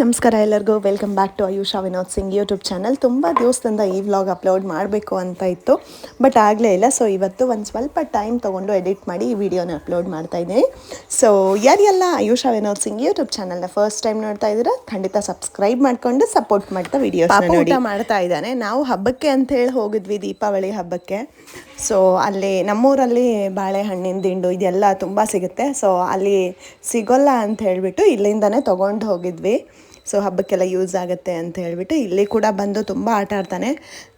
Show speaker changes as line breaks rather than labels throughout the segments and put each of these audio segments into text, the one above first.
ನಮಸ್ಕಾರ ಎಲ್ಲರಿಗೂ. Welcome back to Ayusha Vinod Singh YouTube channel ತುಂಬ ದಿವಸದಿಂದ ಈ ವ್ಲಾಗ್ ಅಪ್ಲೋಡ್ ಮಾಡಬೇಕು ಅಂತ ಇತ್ತು. ಬಟ್ ಆಗಲೇ ಇಲ್ಲ. ಸೊ ಇವತ್ತು ಒಂದು ಸ್ವಲ್ಪ ಟೈಮ್ ತೊಗೊಂಡು ಎಡಿಟ್ ಮಾಡಿ ಈ ವಿಡಿಯೋನ ಅಪ್ಲೋಡ್ ಮಾಡ್ತಾ ಇದ್ದೀನಿ. ಸೊ ಯಾರೆಲ್ಲ ಆಯುಷಾ ವಿನೋದ್ ಸಿಂಗ್ ಯೂಟ್ಯೂಬ್ ಚಾನಲ್ನ ಫಸ್ಟ್ ಟೈಮ್ ನೋಡ್ತಾ ಇದ್ದೀರಾ ಖಂಡಿತ ಸಬ್ಸ್ಕ್ರೈಬ್ ಮಾಡ್ಕೊಂಡು ಸಪೋರ್ಟ್ ಮಾಡ್ತಾ ವಿಡಿಯೋ ಊಟ ಮಾಡ್ತಾ ಇದ್ದಾನೆ. ನಾವು ಹಬ್ಬಕ್ಕೆ ಅಂತ ಹೇಳಿ ಹೋಗಿದ್ವಿ ದೀಪಾವಳಿ ಹಬ್ಬಕ್ಕೆ. ಸೊ ಅಲ್ಲಿ ನಮ್ಮೂರಲ್ಲಿ ಬಾಳೆಹಣ್ಣಿನ ದಿಂಡು ಇದೆಲ್ಲ ತುಂಬ ಸಿಗುತ್ತೆ. ಸೊ ಅಲ್ಲಿ ಸಿಗೋಲ್ಲ ಅಂತ ಹೇಳಿಬಿಟ್ಟು ಇಲ್ಲಿಂದನೇ ತೊಗೊಂಡು ಹೋಗಿದ್ವಿ. ಸೊ ಹಬ್ಬಕ್ಕೆಲ್ಲ ಯೂಸ್ ಆಗುತ್ತೆ ಅಂತ ಹೇಳಿಬಿಟ್ಟು ಇಲ್ಲಿ ಕೂಡ ಬಂದು ತುಂಬ ಆಟ ಆಡ್ತಾನೆ.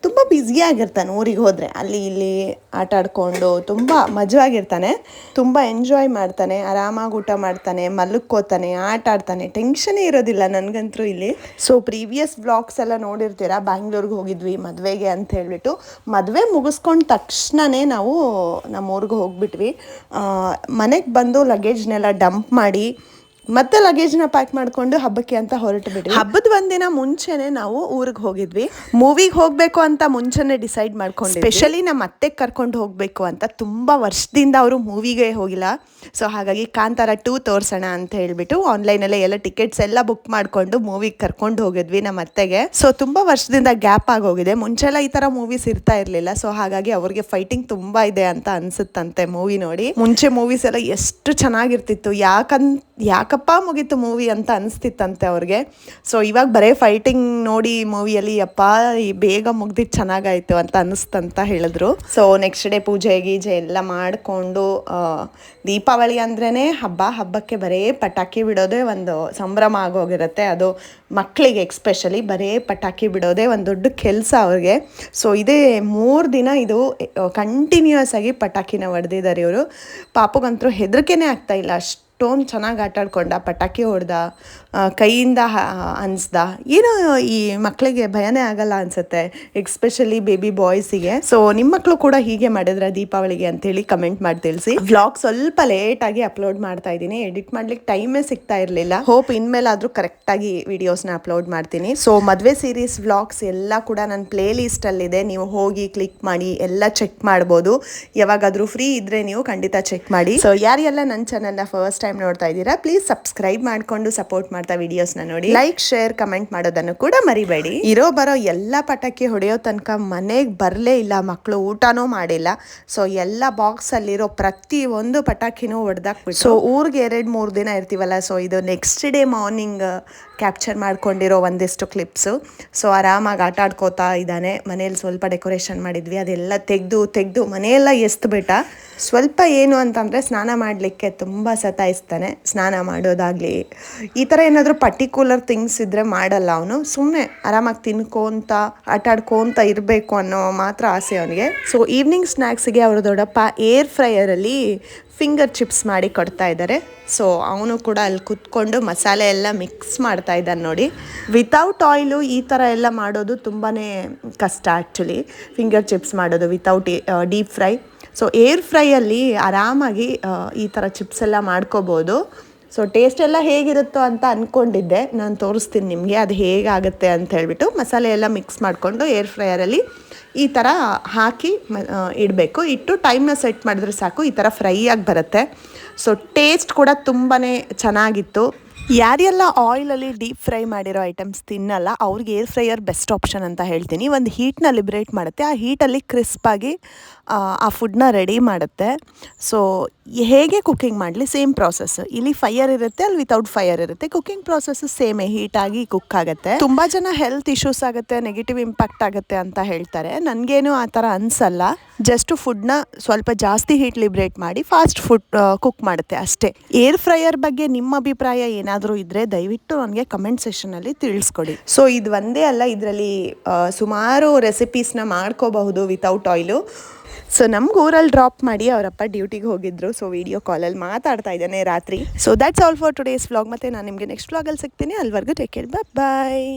ತುಂಬ ಬ್ಯುಸಿಯಾಗಿರ್ತಾನೆ ಊರಿಗೆ ಹೋದರೆ. ಅಲ್ಲಿ ಇಲ್ಲಿ ಆಟ ಆಡ್ಕೊಂಡು ತುಂಬ ಮಜವಾಗಿರ್ತಾನೆ. ತುಂಬ ಎಂಜಾಯ್ ಮಾಡ್ತಾನೆ, ಆರಾಮಾಗಿ ಊಟ ಮಾಡ್ತಾನೆ ಮಲಕ್ಕೋತಾನೆ ಆಟ ಆಡ್ತಾನೆ. ಟೆನ್ಷನೇ ಇರೋದಿಲ್ಲ ನನಗಂತೂ ಇಲ್ಲಿ. ಸೊ ಪ್ರೀವಿಯಸ್ ಬ್ಲಾಗ್ಸ್ ಎಲ್ಲ ನೋಡಿರ್ತೀರಾ? ಬ್ಯಾಂಗ್ಳೂರ್ಗೆ ಹೋಗಿದ್ವಿ, ಮದುವೆಗೆ ಅಂತ ಹೇಳಿಬಿಟ್ಟು. ಮದುವೆ ಮುಗಿಸ್ಕೊಂಡ ತಕ್ಷಣವೇ ನಾವು ನಮ್ಮ ಊರಿಗೆ ಹೋಗ್ಬಿಟ್ವಿ ಮನೆಗೆ ಬಂದು ಲಗೇಜ್ನೆಲ್ಲ ಡಂಪ್ ಮಾಡಿ ಮತ್ತೆ ಲಗೇಜ್ನ ಪ್ಯಾಕ್ ಮಾಡ್ಕೊಂಡು ಹಬ್ಬಕ್ಕೆ ಅಂತ ಹೊರಟು ಬಿಡಿ ಹಬ್ಬದ ಒಂದಿನ ಮುಂಚೆನೆ ನಾವು ಊರಿಗೆ ಹೋಗಿದ್ವಿ. ಮೂವಿಗೆ ಹೋಗ್ಬೇಕು ಅಂತ ಮುಂಚೆನೆ ಡಿಸೈಡ್ ಮಾಡ್ಕೊಂಡು ಸ್ಪೆಷಲಿ ನಮ್ಮ ಅತ್ತೆ ಕರ್ಕೊಂಡು ಹೋಗ್ಬೇಕು ಅಂತ ತುಂಬಾ ವರ್ಷದಿಂದ ಅವರು ಮೂವಿಗೆ ಹೋಗಿಲ್ಲ. ಸೊ ಹಾಗಾಗಿ ಕಾಂತಾರ ಟೂ ತೋರ್ಸೋಣ ಅಂತ ಹೇಳ್ಬಿಟ್ಟು ಆನ್ಲೈನಲ್ಲೇ ಎಲ್ಲ ಟಿಕೆಟ್ಸ್ ಎಲ್ಲ ಬುಕ್ ಮಾಡ್ಕೊಂಡು ಮೂವಿಗೆ ಕರ್ಕೊಂಡು ಹೋಗಿದ್ವಿ ನಮ್ಮ ಅತ್ತೆಗೆ ಸೊ ತುಂಬಾ ವರ್ಷದಿಂದ ಗ್ಯಾಪ್ ಆಗೋಗಿದೆ ಮುಂಚೆಲ್ಲ ಈ ತರ ಮೂವೀಸ್ ಇರ್ತಾ ಇರ್ಲಿಲ್ಲ. ಸೊ ಹಾಗಾಗಿ ಅವ್ರಿಗೆ ಫೈಟಿಂಗ್ ತುಂಬಾ ಇದೆ ಅಂತ ಅನ್ಸುತ್ತಂತೆ ಮೂವಿ ನೋಡಿ. ಮುಂಚೆ ಮೂವೀಸ್ ಎಲ್ಲ ಎಷ್ಟು ಚೆನ್ನಾಗಿರ್ತಿತ್ತು. ಯಾಕಂತ ಯಾಕಪ್ಪ ಮುಗೀತು ಮೂವಿ ಅಂತ ಅನಿಸ್ತಿತ್ತಂತೆ ಅವ್ರಿಗೆ. ಸೊ ಇವಾಗ ಬರೀ ಫೈಟಿಂಗ್ ನೋಡಿ ಮೂವಿಯಲ್ಲಿ ಅಪ್ಪ ಈ ಬೇಗ ಮುಗ್ದಿದ್ದು ಚೆನ್ನಾಗಾಯ್ತು ಅಂತ ಅನಿಸ್ತಂತ ಹೇಳಿದ್ರು. ಸೊ ನೆಕ್ಸ್ಟ್ ಡೇ ಪೂಜೆ, ಗೀಜೆ ಎಲ್ಲ ಮಾಡಿಕೊಂಡು ದೀಪಾವಳಿ ಅಂದ್ರೇ ಹಬ್ಬ, ಹಬ್ಬಕ್ಕೆ ಬರೀ ಪಟಾಕಿ ಬಿಡೋದೇ ಒಂದು ಸಂಭ್ರಮ ಆಗೋಗಿರುತ್ತೆ. ಅದು ಮಕ್ಕಳಿಗೆ ಎಕ್ಸ್ಪೆಷಲಿ ಬರೀ ಪಟಾಕಿ ಬಿಡೋದೇ ಒಂದು ದೊಡ್ಡ ಕೆಲಸ ಅವ್ರಿಗೆ. ಸೊ ಇದೇ ಮೂರು ದಿನ ಇದು ಕಂಟಿನ್ಯೂಯಸ್ ಆಗಿ ಪಟಾಕಿನ ಹೊಡೆದಿದ್ದಾರೆ ಇವರು. ಪಾಪಗಂತರೂ ಹೆದರಿಕೆನೇ ಆಗ್ತಾ ಇಲ್ಲ. ಅಷ್ಟು ಅಷ್ಟೊಂದು ಚೆನ್ನಾಗಿ ಆಟ ಆಡ್ಕೊಂಡ ಪಟಾಕಿ ಹೊಡೆದ ಕೈಯಿಂದ ಅನ್ಸ್ದ. ಏನೋ ಈ ಮಕ್ಕಳಿಗೆ ಭಯನೇ ಆಗಲ್ಲ ಅನ್ಸುತ್ತೆ ಎಕ್ಸ್ಪೆಷಲಿ ಬೇಬಿ ಬಾಯ್ಸಿಗೆ ಸೊ ನಿಮ್ಮ ಮಕ್ಕಳು ಕೂಡ ಹೀಗೆ ಮಾಡಿದ್ರೆ ದೀಪಾವಳಿಗೆ ಅಂತೇಳಿ ಕಮೆಂಟ್ ಮಾಡಿ ತಿಳಿಸಿ. ವ್ಲಾಗ್ ಸ್ವಲ್ಪ ಲೇಟಾಗಿ ಅಪ್ಲೋಡ್ ಮಾಡ್ತಾ ಇದ್ದೀನಿ. ಎಡಿಟ್ ಮಾಡ್ಲಿಕ್ಕೆ ಟೈಮೇ ಸಿಗ್ತಾ ಇರಲಿಲ್ಲ. ಹೋಪ್ ಇನ್ಮೇಲಾದರೂ ಕರೆಕ್ಟಾಗಿ ವಿಡಿಯೋಸ್ನ ಅಪ್ಲೋಡ್ ಮಾಡ್ತೀನಿ. ಸೊ ಮದುವೆ ಸೀರೀಸ್ ವ್ಲಾಗ್ಸ್ ಎಲ್ಲ ಕೂಡ ನನ್ನ ಪ್ಲೇ ಲಿಸ್ಟಲ್ಲಿದೆ ನೀವು ಹೋಗಿ ಕ್ಲಿಕ್ ಮಾಡಿ, ಎಲ್ಲ ಚೆಕ್ ಮಾಡ್ಬೋದು. ಯಾವಾಗಾದರೂ ಫ್ರೀ ಇದ್ದರೆ ನೀವು ಖಂಡಿತ ಚೆಕ್ ಮಾಡಿ. ಸೊ ಯಾರೆಲ್ಲ ನನ್ನ ಚಾನಲ್ನ ಫಸ್ಟ್ ಟೈಮ್ ನೋಡ್ತಾ ಇದ್ದೀರಾ ಪ್ಲೀಸ್ ಸಬ್ಸ್ಕ್ರೈಬ್ ಮಾಡಿಕೊಂಡು ಸಪೋರ್ಟ್ ಮಾಡ್ತಾ ವಿಡಿಯೋಸ್ನ ನೋಡಿ. ಲೈಕ್ ಶೇರ್ ಕಮೆಂಟ್ ಮಾಡೋದನ್ನು ಕೂಡ ಮರಿಬೇಡಿ. ಇರೋ ಬರೋ ಎಲ್ಲ ಪಟಾಕಿ ಹೊಡೆಯೋ ತನಕ ಮನೆಗೆ ಬರಲೇ ಇಲ್ಲ ಮಕ್ಕಳು ಊಟನೂ ಮಾಡಿಲ್ಲ. ಸೊ ಎಲ್ಲ ಬಾಕ್ಸಲ್ಲಿರೋ ಪ್ರತಿ ಒಂದು ಪಟಾಕಿನೂ ಹೊಡೆದಾಕ್ಬಿಟ್ಟು ಸೊ ಊರಿಗೆ ಎರಡು ಮೂರು ದಿನ ಇರ್ತೀವಲ್ಲ ಸೊ ಇದು ನೆಕ್ಸ್ಟ್ ಡೇ ಮಾರ್ನಿಂಗ್ ಕ್ಯಾಪ್ಚರ್ ಮಾಡ್ಕೊಂಡಿರೋ ಒಂದಿಷ್ಟು ಕ್ಲಿಪ್ಸು ಸೊ ಆರಾಮಾಗಿ ಆಟ ಆಡ್ಕೋತಾ ಇದ್ದಾನೆ. ಮನೇಲಿ ಸ್ವಲ್ಪ ಡೆಕೋರೇಷನ್ ಮಾಡಿದ್ವಿ ಅದೆಲ್ಲ ತೆಗೆದು ತೆಗೆದು ಮನೆಯೆಲ್ಲ ಎಸ್ತ್ಬಿಟ್ಟ. ಸ್ವಲ್ಪ ಏನು ಅಂತಂದರೆ ಸ್ನಾನ ಮಾಡಲಿಕ್ಕೆ ತುಂಬ ಸತಾಯಿಸ್ತಾನೆ. ಸ್ನಾನ ಮಾಡೋದಾಗಲಿ, ಈ ಥರ ಏನಾದರೂ ಪರ್ಟಿಕ್ಯುಲರ್ ಥಿಂಗ್ಸ್ ಇದ್ದರೆ ಮಾಡಲ್ಲ ಅವನು. ಸುಮ್ಮನೆ ಆರಾಮಾಗಿ ತಿನ್ಕೋತ, ಆಟ ಆಡ್ಕೋಂತ ಇರಬೇಕು ಅನ್ನೋ ಮಾತ್ರ ಆಸೆ ಅವನಿಗೆ. ಸೊ ಈವ್ನಿಂಗ್ ಸ್ನ್ಯಾಕ್ಸಿಗೆ ಅವ್ರ ದೊಡ್ಡಪ್ಪ ಏರ್ ಫ್ರೈಯರಲ್ಲಿ ಫಿಂಗರ್ ಚಿಪ್ಸ್ ಮಾಡಿ ಕೊಡ್ತಾ ಇದ್ದಾರೆ ಸೊ ಅವನು ಕೂಡ ಅಲ್ಲಿ ಕುತ್ಕೊಂಡು ಮಸಾಲೆ ಎಲ್ಲ ಮಿಕ್ಸ್ ಮಾಡ್ತಾ ಇದ್ದಾನೆ ನೋಡಿ. ವಿತೌಟ್ ಆಯಿಲು ಈ ಥರ ಎಲ್ಲ ಮಾಡೋದು ತುಂಬಾ ಕಷ್ಟ ಆ್ಯಕ್ಚುಲಿ ಫಿಂಗರ್ ಚಿಪ್ಸ್ ಮಾಡೋದು without deep fry so air ಫ್ರೈಯಲ್ಲಿ ಆರಾಮಾಗಿ ಈ ಥರ ಚಿಪ್ಸ್ ಎಲ್ಲ ಮಾಡ್ಕೋಬೋದು. ಸೊ ಟೇಸ್ಟ್ ಎಲ್ಲ ಹೇಗಿರುತ್ತೋ ಅಂತ ಅಂದ್ಕೊಂಡಿದ್ದೆ ನಾನು ತೋರಿಸ್ತೀನಿ ನಿಮಗೆ ಅದು ಹೇಗಾಗುತ್ತೆ ಅಂತ ಹೇಳ್ಬಿಟ್ಟು. ಮಸಾಲೆ ಎಲ್ಲ ಮಿಕ್ಸ್ ಮಾಡಿಕೊಂಡು ಏರ್ ಫ್ರೈಯರಲ್ಲಿ ಈ ಥರ ಹಾಕಿ ಇಡಬೇಕು. ಇಟ್ಟು ಟೈಮ್ನ ಸೆಟ್ ಮಾಡಿದ್ರೆ ಸಾಕು. ಈ ಥರ ಫ್ರೈ ಆಗಿ ಬರುತ್ತೆ. ಸೊ ಟೇಸ್ಟ್ ಕೂಡ ತುಂಬಾ ಚೆನ್ನಾಗಿತ್ತು. ಯಾರೆಲ್ಲ ಆಯಿಲಲ್ಲಿ ಡೀಪ್ ಫ್ರೈ ಮಾಡಿರೋ ಐಟಮ್ಸ್ ತಿನ್ನಲ್ಲ, ಅವ್ರಿಗೆ ಏರ್ ಫ್ರೈಯರ್ ಬೆಸ್ಟ್ ಆಪ್ಷನ್ ಅಂತ ಹೇಳ್ತೀನಿ. ಒಂದು ಹೀಟ್ನ ಲಿಬ್ರೇಟ್ ಮಾಡುತ್ತೆ. ಆ ಹೀಟಲ್ಲಿ ಕ್ರಿಸ್ಪಾಗಿ ಆ ಫುಡ್ನ ರೆಡಿ ಮಾಡುತ್ತೆ. ಸೊ ಹೇಗೆ ಕುಕ್ಕಿಂಗ್ ಮಾಡಲಿ? ಸೇಮ್ ಪ್ರಾಸೆಸ್ ಇಲ್ಲಿ ಫೈಯರ್ ಇರುತ್ತೆ, ಅಲ್ಲಿ ವಿತೌಟ್ ಫೈಯರ್ ಇರುತ್ತೆ. ಕುಕ್ಕಿಂಗ್ ಪ್ರಾಸೆಸ್ ಹೀಟ್ ಹೀಟಾಗಿ ಕುಕ್ ಆಗುತ್ತೆ. ತುಂಬ ಜನ ಹೆಲ್ತ್ ಇಶ್ಯೂಸ್ ಆಗುತ್ತೆ ನೆಗೆಟಿವ್ ಇಂಪ್ಯಾಕ್ಟ್ ಆಗುತ್ತೆ ಅಂತ ಹೇಳ್ತಾರೆ. ನನಗೇನು ಆ ಥರ ಅನ್ಸಲ್ಲ. ಜಸ್ಟ್ ಫುಡ್ನ ಸ್ವಲ್ಪ ಜಾಸ್ತಿ ಹೀಟ್ ಲಿಬ್ರೇಟ್ ಮಾಡಿ ಫಾಸ್ಟ್ ಫುಡ್ ಕುಕ್ ಮಾಡುತ್ತೆ ಅಷ್ಟೇ. ಏರ್ ಫ್ರೈಯರ್ ಬಗ್ಗೆ ನಿಮ್ಮ ಅಭಿಪ್ರಾಯ ಏನಾದರೂ ಇದ್ದರೆ ದಯವಿಟ್ಟು ನನಗೆ ಕಮೆಂಟ್ ಸೆಷನಲ್ಲಿ ತಿಳಿಸ್ಕೊಡಿ. ಸೊ ಇದು ಒಂದೇ ಅಲ್ಲ, ಇದರಲ್ಲಿ ಸುಮಾರು ರೆಸಿಪೀಸ್ನ ಮಾಡ್ಕೋಬಹುದು ವಿತೌಟ್ ಆಯಿಲು ಸೊ ನಮ್ಗೆ ಊರಲ್ಲಿ ಡ್ರಾಪ್ ಮಾಡಿ ಅವರಪ್ಪ ಡ್ಯೂಟಿಗೆ ಹೋಗಿದ್ರು. ಸೊ ವಿಡಿಯೋ ಕಾಲಲ್ಲಿ ಮಾತಾಡ್ತಾ ಇದ್ದಾನೆ ರಾತ್ರಿ. So that's all for today's vlog ಮತ್ತೆ ನಾನು ನಿಮಗೆ ನೆಕ್ಸ್ಟ್ ವ್ಲಾಗಲ್ಲಿ ಸಿಗ್ತೀನಿ. ಅಲ್ಲಿವರೆಗೂ ಟೇಕ್ ಕೇರ್ ಬಾಯ್